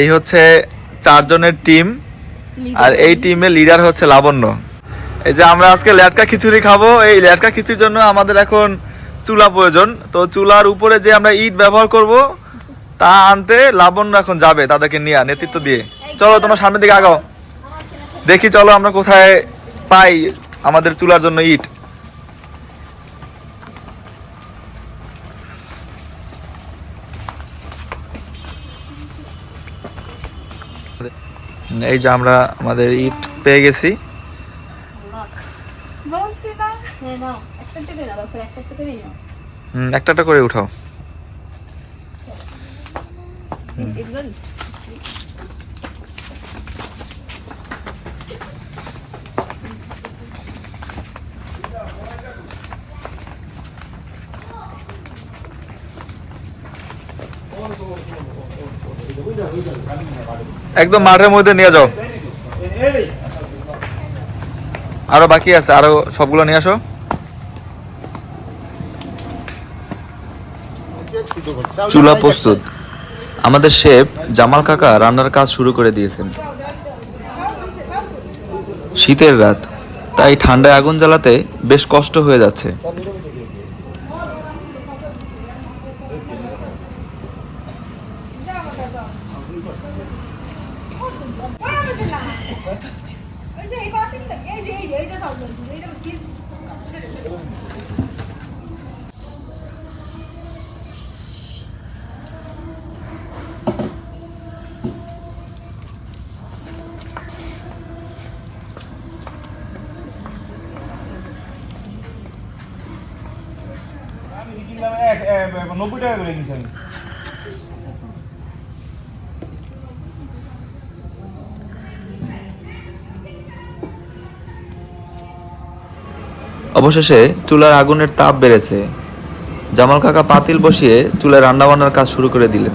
এই হচ্ছে চারজনের টিম। আর এই টিমের লিডার হচ্ছে লাবণ্য। এই যে আমরা আজকে ল্যাটকা খিচুড়ি খাব এই ল্যাটকা খিচুড়ির জন্য আমাদের এখন চুলা প্রয়োজন। তো চুলার উপরে যে আমরা ইট ব্যবহার করব তা আনতে লাবণ্য এখন যাবে তাদেরকে নিয়ে নেতৃত্ব দিয়ে। চলো তোমার সামনের দিকে আগাও। দেখি চলো আমরা কোথায় পাই আমাদের চুলার জন্য ইট। এই যে আমরা আমাদের ইট পেয়ে গেছি। একটা করে উঠাও। একদম মাঠের মধ্যে নিয়ে যাও। আরও বাকি আছে, আরও সবগুলো নিয়ে আসো। চুলা প্রস্তুত। আমাদের শেফ জামাল কাকা রান্নার কাজ শুরু করে দিয়েছেন। শীতের রাত, তাই ঠান্ডায় আগুন জ্বালাতে বেশ কষ্ট হয়ে যাচ্ছে। নব্বই টাকা করে আমি। অবশেষে চুলার আগুনের তাপ বেড়েছে। জামাল কাকা পাতিল বসিয়ে চুলায় রান্নাবান্নার কাজ শুরু করে দিলেন।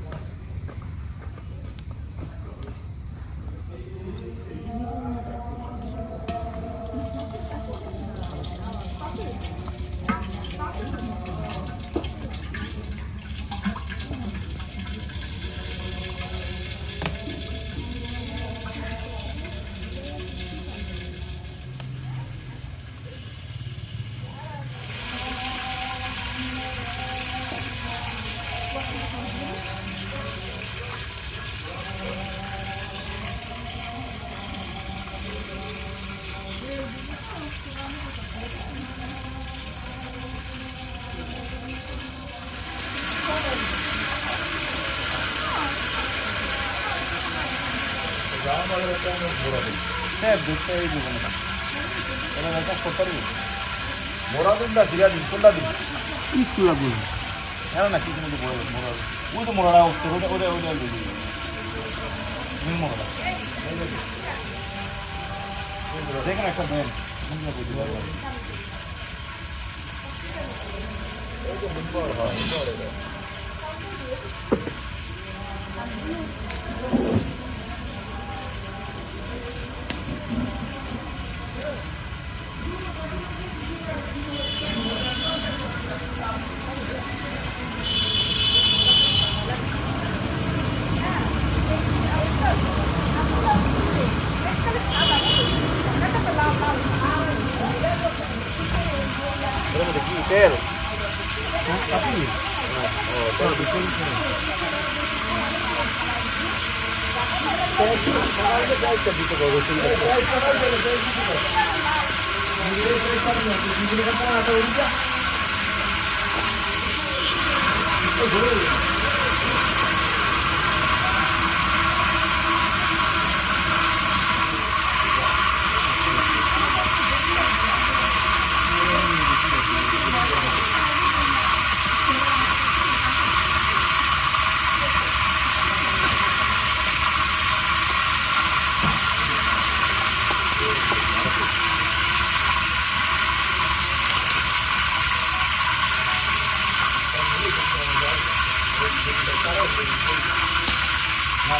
হ্যাঁ দুধটা এই দেবো না। এটা একটা করতে পারব মোড়া দিন না দিরা দিন কোনটা দিন। হ্যাঁ না কিছু মধ্যে মোড়া মোড়া ওই তো মোড়াটা উঠছে ওটা ওটা ওটা দিবি নীল মোড়াটা দেখেন একটা দেন কোনটা বুঝতে পারবেন এর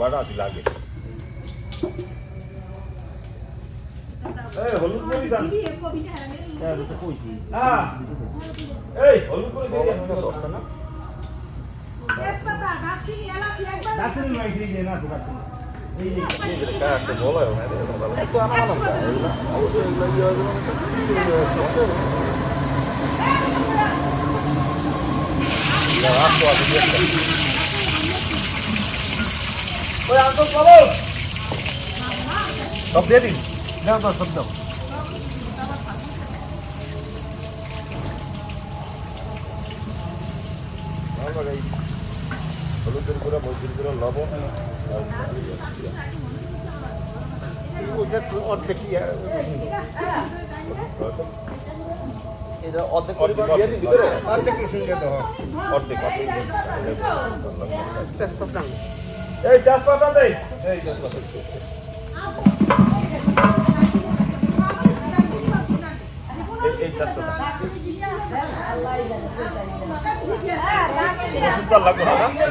ভাড়া আছে লাগে এই হলুদ করে দিন। হ্যাঁ দুটো কইছি হ্যাঁ এই হলুদ করে দিয়ে না তো না তো আছে আঙ্কল চলো সব দিয়ে দিন দাও দাও সব দাও হলুদের গুঁড়া মরিচের গুঁড়া লবণ অর্ধেক অর্ধেক পরিমাণ দিয়ে দিন ভিতরে অর্ধেক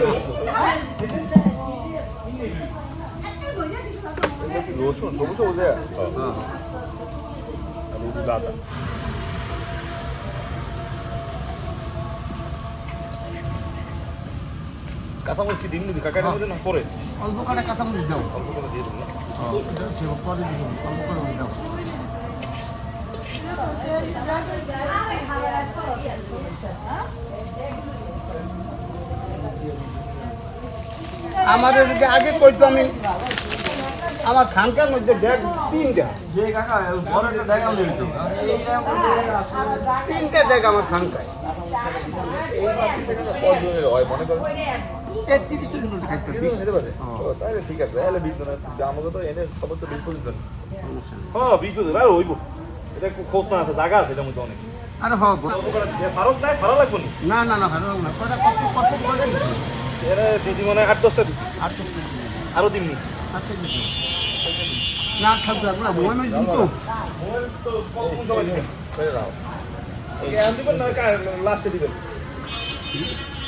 রসুন দিয়ে দাও অর্ধেক অর্ধেক এই তেজপাতা দে এই তেজপাতা এই- এই তেজপাতা রসুনটা লাগবে না না? রসুন সবুজ সবুজ হ্যাঁ আর রসুন আদা কাঁচামরিচ কি দিন দিবি কাকা দিবি না পরে অল্প করে কাঁচামরিচ দাও অল্প করে দিয়ে দেবো না সেবা পরে দিব অল্প দাও আগে কইতো আমি আমার খানকার মধ্যে ব্যাগ তিনটা। তিনটা ব্যাগ আমার খানকায়। হয় ঠিক আছে। আমাকে তো এনে সর্বোচ্চ বিশ পঁচিশ জন। হ্যাঁ বিশ পঁচিশ আর হইব। এটা খোঁজ না আছে জায়গা আছে এটার মধ্যে অনেক। আরে নাই ভালো লাগবে না? না না না ভালো না। দিদি মনে হয় আট দশটা দিচ্ছি দিননি না? থাকবে আপনার বই দিন তো লাস্টে দিবেন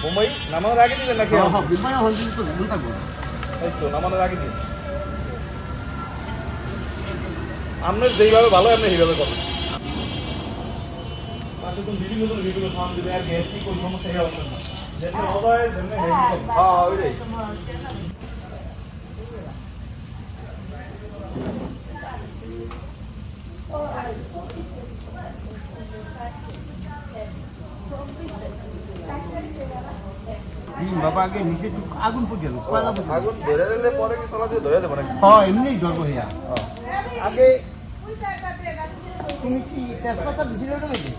মুম্বাই নামানোর আগে দিবেন নাকি? বিমানে হল দিন তো দিন থাকব। এই তো নামানোর আগে দিন। আপনার যেইভাবে ভালো আপনি সেইভাবে করবেন বিভিন্ন বিভিন্ন খাওয়ান দিবে আর গ্যাস্ট্রিক কোন সমস্যা হয়ে আসবে না যেমনি মজা হয় তেমনি হ্যাঁ ওইটাই দিন বাবা আগে নিচে একটু আগুন পর্যন্ত কয়লা পর্যন্ত আগুন ধরে দিলে পরে কি তলা দিয়ে ধরে দেবো নাকি হ্যাঁ এমনি ধরবো হইয়া আগে তুমি কি তেজপাতা দিছিলে ওটা নাকি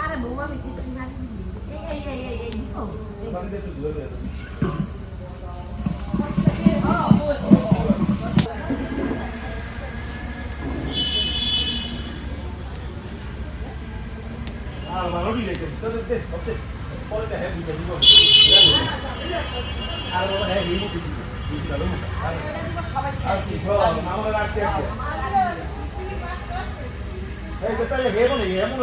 আরে বৌমা তুমি না এই এই এই এই দিও আর ভালো দিলে তো দে ওকে পরে দেখা দিতে দিব আর ওরা হ্যাঁ এই মুটি দিবে বুঝলা না সবাই আজকে আমরা রাখতে আছে এই তো তাহলে হেবো না এমন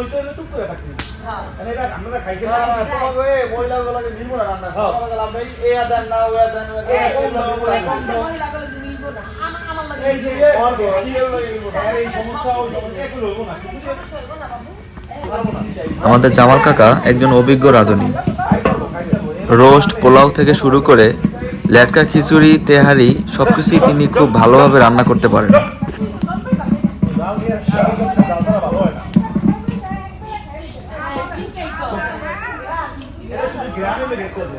আমাদের জামাল কাকা একজন অভিজ্ঞ রাঁধুনি। রোস্ট, পোলাও থেকে শুরু করে লেটকা খিচুড়ি, তেহারি সব কিছুই তিনি খুব ভালোভাবে রান্না করতে পারেন ডাল দিয়ে ডাল ছাড়া ভালো হয় না এটা শুধু গ্রামে লেগে করবে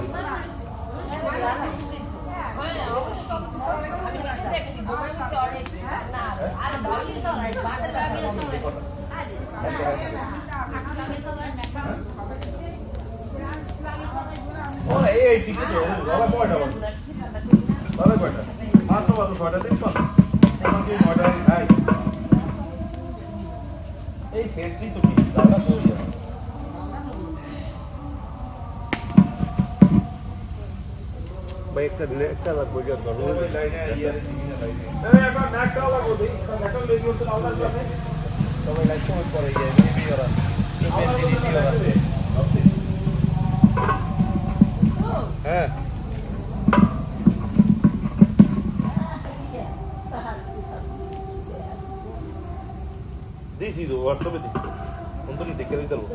ও এই এই ঠিক আছে বাবা কয়টা বাজে বাবা কয়টা? মাত্র বাজে ছয়টা দিন তো এখন কি নয়টা নাই এই সেটটি তো কি? দাদা যাবে ভাই একটা একটা লাগবে কি করব ওই লাইনে ইয়ারে এই এখন নাকটা লাগবে দেই নাকটা লেগে উঠতে আওয়াজ আছে সবাই লাইট তো পরে গিয়ে নিবি ওরা। হ্যাঁ। দিছি তো হোয়াটসঅ্যাপে দিছি। ফোন তো দেখে দিতে পারব।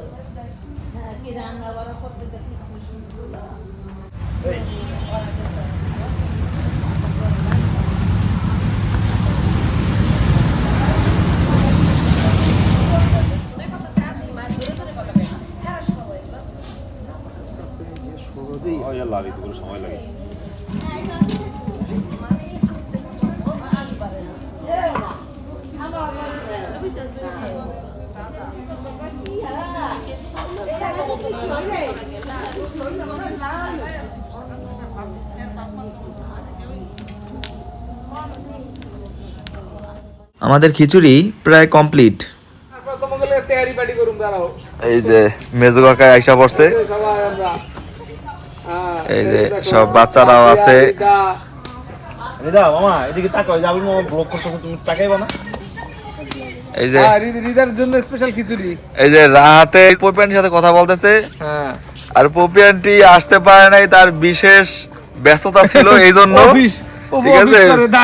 সময় লাগে। আমাদের খিচুড়ি প্রায় কমপ্লিট এই যে মেজু কাকা আইসা পড়ছে। হ্যাঁ, এই যে সব বাচ্চারাও আছে। রিদা মামা এদিকে তাকাও যাবি মামা ব্লক করতে করতে তুমি তাকাইবা না। এই যে হ্যাঁ, রিদ- রিদার জন্য স্পেশাল খিচুড়ি। এই যে রাহাতে পপিয়ান্টির সাথে কথা বলতেছে। হ্যাঁ। আর পপিয়ান্টি আসতে পারে নাই তার বিশেষ ব্যস্ততা ছিল এই জন্য ঠিক আছে?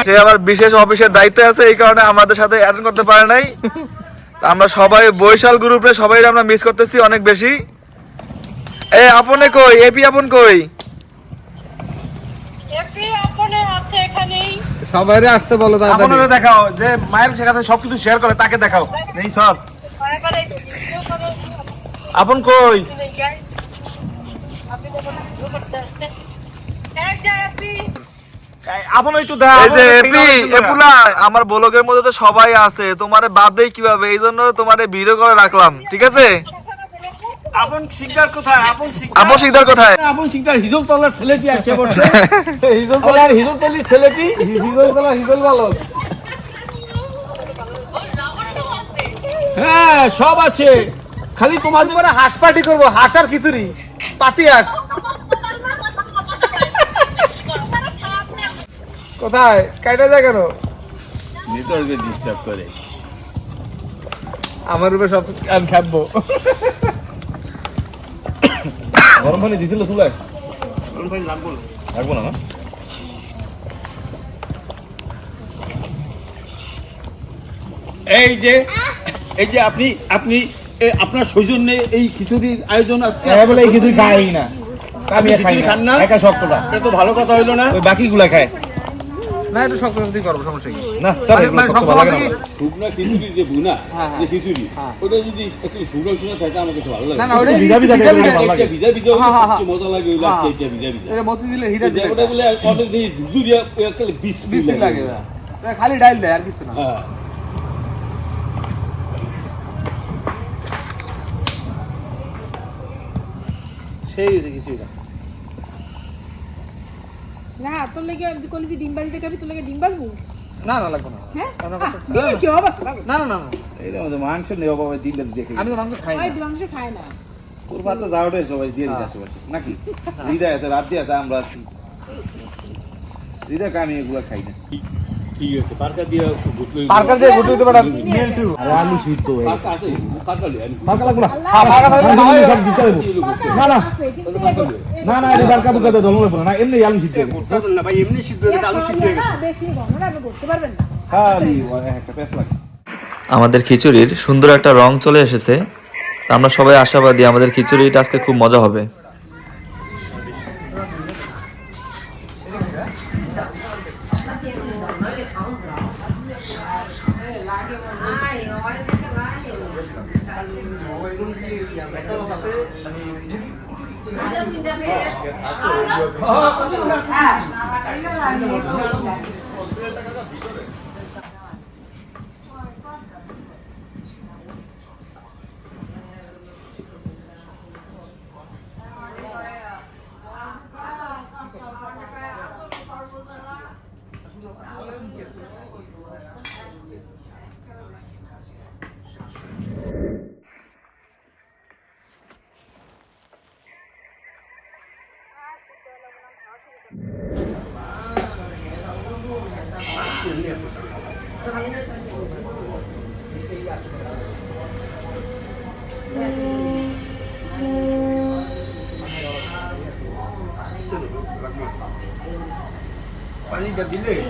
সে আবার বিশেষ অফিসের দায়িত্বে আছে এই কারণে আমাদের সাথে অ্যাটেন্ড করতে পারে নাই। আমরা সবাই বৈশাল গ্রুপে সবাই আমরা মিস করতেছি অনেক বেশি। এ আপনে কই? এপি আপন কই? এপি আপনে আছে এখানেই। সবাইরে আসতে বলো তাড়াতাড়ি। আপনারা দেখাও যে মায়ের সাথে সবকিছু শেয়ার করে তাকে দেখাও। এই সব। আপন কই? আপনি দেখুন আমার ব্লগের মধ্যে তো সবাই আছে তোমারে বাদ দেই কীভাবে? এই জন্য তোমারে ভিডিও করে রাখলাম ঠিক আছে? আপন শিকদার কোথায়? আপন শিকদার আপন শিকদার কোথায়? আপন সিংটার হিজল তলার ছেলেটি আসে বসে হিজল তলার হিজল তলির ছেলেটি হিজল তলার হিজল ভালো হ্যাঁ সব আছে। খালি তোমাদের হাঁস পার্টি করব হাঁস আর খিচুড়ি। পাতি হাঁস। কোথায়? যায় কেন নেটওয়ার্কে ডিস্টার্ব করে। আমার রূপে সব আমি খাব। গরম পানি দিছিল চুলায়? লাগবো না। না এই যে এই যে আপনি আপনি আপনার সৌজন্যে এই খিচুড়ির আয়োজন আজকে হ্যাঁ বলে এই খিচুড়ি খাই না। আমি খাই না? একা শক্তটা এটা তো ভালো কথা হইল না। ওই বাকিগুলা খায়। না একটু শক্ত শক্তই করব সমস্যা কি? না মানে- মানে শুকনা খিচুড়ি যে বুনা হ্যাঁ, যে খিচুড়ি হ্যাঁ। ওটা যদি একটু শুকনো শুকনো থাকে আমার কাছে ভালো লাগে না না ওটা ভিজা ভিজা ভালো লাগে। ভিজা ভিজা হ্যাঁ, হ্যাঁ, সবচেয়ে মজা লাগে ওই হ্যাঁ। লাগছে এটা ভিজা ভিজা। এটা মতিঝিলের হিরা যে ওটা বলে অনেক দিয়ে দুধুরিয়া একটা বিস্তি বেশি লাগে। না। খালি ডাইল দেয় আর কিছু না। হ্যাঁ। সেই হয়েছে কিছুই না না তোর লাগে কলি যে ডিম বাজি দেখাবি তোর লাগে ডিম বাজবো? না না লাগবো না। হ্যাঁ? ডিমের কি অবস্থা লাগো না না না এই এইটা মাংস নেই বাবা দিলে দেখে আমি তো মাংস খাই ওই না মাংস খায় না। তোর ভাত তো যাওয়াটাই সবাই দিয়ে দিতে আশেপাশে নাকি? হৃদয় আছে দিয়ে আছে আমরা আছি। হৃদয় আমি এগুলো খাই না। ঠিক আছে পার্কা দিয়ে গুটলো পার্কার দিয়ে ঘুরতে দিতে পারা। Mail two. আর আলু সিদ্ধ পার্কা আছে পার্কা লিয়ে আনি। পার্কা লাগবো হ্যাঁ পার্কা থাকলে সব দিতে দেবো না না। না। না এটা বারকা বুকা তো ধরবো না। এমনি আলু সিদ্ধ হয়ে গেছে। না ভাই এমনি সিদ্ধ এর সঙ্গে না বেশি ঘন আপনি করতে পারবেন না। খালি একটা পেট লাগে আমাদের খিচুড়ির সুন্দর একটা রং চলে এসেছে। তা আমরা সবাই আশাবাদী আমাদের খিচুড়িটা আজকে খুব মজা হবে। 빨리 가 밀래.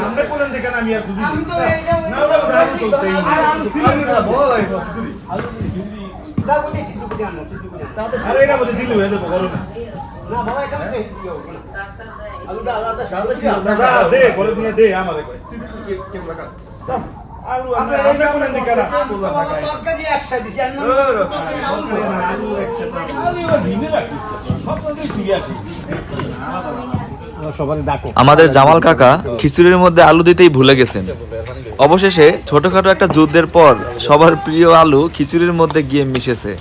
আমরা কোলেন দেখেন আমি আর খুঁজি না ওরা আলু দেই আরে এরা বলে দিলে হয়ে যাব গরমে দে, করে নিয়ে দে না তরকারি একসাথে দিছি আর না আলু একসাথে আরে এবার ভিনে রাখিস ডাকো। আমাদের জামাল কাকা খিচুড়ির মধ্যে আলু দিতেই ভুলে গেছেন। অবশেষে ছোটখাটো একটা যুদ্ধের পর সবার প্রিয় আলু খিচুড়ির মধ্যে গিয়ে মিশেছে।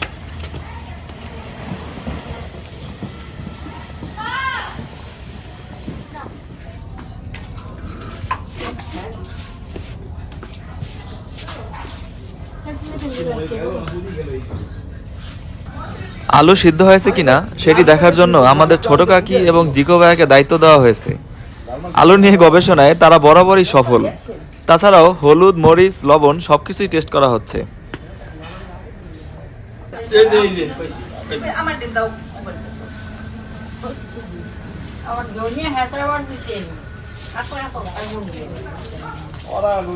আলু সিদ্ধ হয়েছে কিনা সেটি দেখার জন্য আমাদের ছোট কাকি এবং জিকো ভাইয়াকে দায়িত্ব দেওয়া হয়েছে। আলু নিয়ে গবেষণায় তারা বরাবরই সফল। তাছাড়াও হলুদ, মরিচ, লবণ সবকিছুই টেস্ট করা হচ্ছে। এই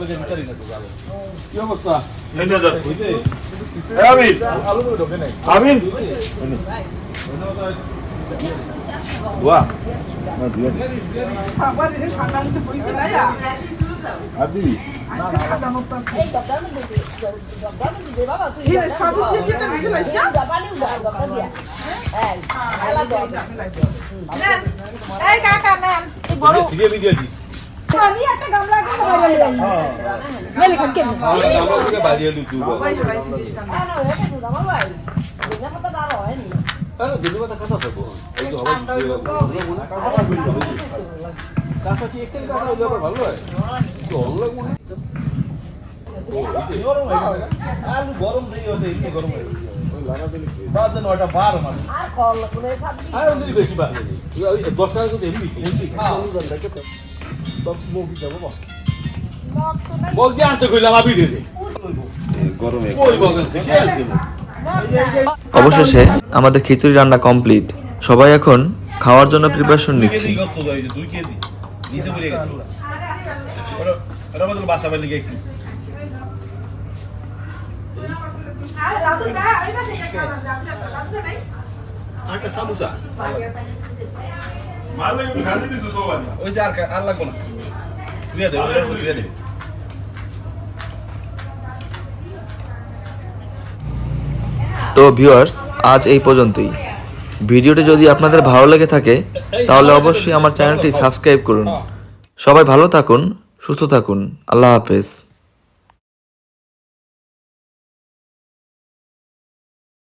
যে এই যে আমার দিন দাও আমার ধর্মীয় হেতারবার দিছে রাখো রাখো আর মন দিয়ে ওরা আলু যে বিচারি না তো আলু কি অবস্থা এনে দাও বুঝতে আমিন আলু তো না ইয়া আদি আইসে ঠান্ডা মতো আছে কি রে সাদু দিয়ে যেটা মিশে লাইছে এই কাকা নেন এই বড় ভিডিও ভিডিও দি আমি একটা গামলা একটা বাইরে লাইছি মেলে খান কেন আমরা থেকে বাইরে লু তুই বাইরে লাইছি দিশটা না আরে দুটো কথা কথা এই তো হবে কাঁচা কি একটু কাঁচা হইলে আবার ভালো হয় তো ভালো লাগবে গরম হয়ে গেছে আলু গরম দেই হতে এমনি গরম হয়ে গেছে ওই লাগাতে লিখছি বাদ দেন ওটা বার মাস আর ওদের বেশি বা দশ টাকা যদি এমনি এমনি বল আনতে কইলাম আবি রে গরমে অবশেষে আমাদের খিচুড়ি রান্না কমপ্লিট। সবাই এখন খাওয়ার জন্য প্রিপারেশন নিচ্ছি। আর লাগবো না। তুই দে তুই দে তো ভিউয়ার্স আজ এই পর্যন্তই। ভিডিওটি যদি আপনাদের ভালো লেগে থাকে, তাহলে অবশ্যই আমার চ্যানেলটি সাবস্ক্রাইব করুন। সবাই ভালো থাকুন, সুস্থ থাকুন। আল্লাহ হাফেজ।